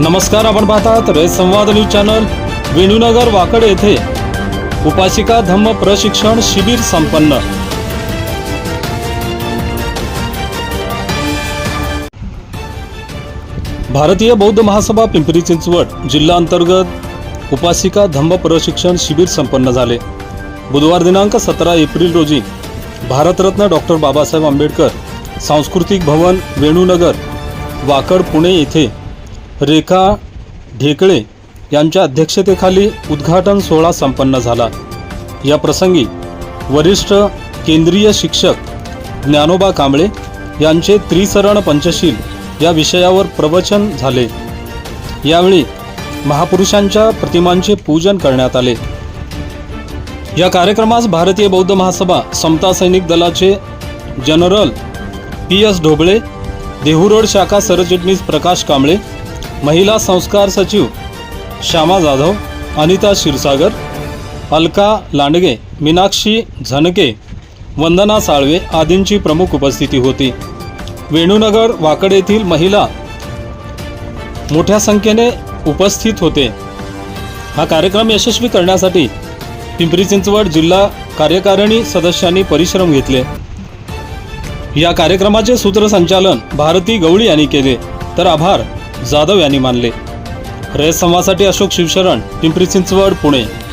नमस्कार आपण पाहतात रेस संवाद न्यूज चॅनल वेणूनगर वाकड येथे. उपासिका धम्म प्रशिक्षण शिबिर संपन्न. भारतीय बौद्ध महासभा पिंपरी चिंचवड जिल्हा अंतर्गत उपासिका धम्म प्रशिक्षण शिबिर संपन्न झाले. बुधवार दिनांक सतरा एप्रिल रोजी भारतरत्न डॉक्टर बाबासाहेब आंबेडकर सांस्कृतिक भवन वेणूनगर वाकड पुणे येथे रेखा ढेकळे यांच्या अध्यक्षतेखाली उद्घाटन सोहळा संपन्न झाला. या प्रसंगी वरिष्ठ केंद्रीय शिक्षक ज्ञानोबा कांबळे यांचे त्रिसरण पंचशील या विषयावर प्रवचन झाले. यावेळी महापुरुषांच्या प्रतिमांचे पूजन करण्यात आले. या कार्यक्रमास भारतीय बौद्ध महासभा समता सैनिक दलाचे general P S Dhoble Dehu Road शाखा सरचिटणीस प्रकाश कांबळे महिला संस्कार सचिव श्यामा जाधव अनिता क्षीरसागर अलका लांडगे मीनाक्षी झनके वंदना साळवे आदींची प्रमुख उपस्थिती होती. वेणूनगर वाकड येथील महिला मोठ्या संख्येने उपस्थित होते. हा कार्यक्रम यशस्वी करण्यासाठी पिंपरी चिंचवड जिल्हा कार्यकारिणी सदस्यांनी परिश्रम घेतले. या कार्यक्रमाचे सूत्रसंचालन भारती गवळी यांनी केले. तर आभार. जाधव यांनी मानले. रयत संवादासाठी अशोक शिवशरण पिंपरी चिंचवड पुणे.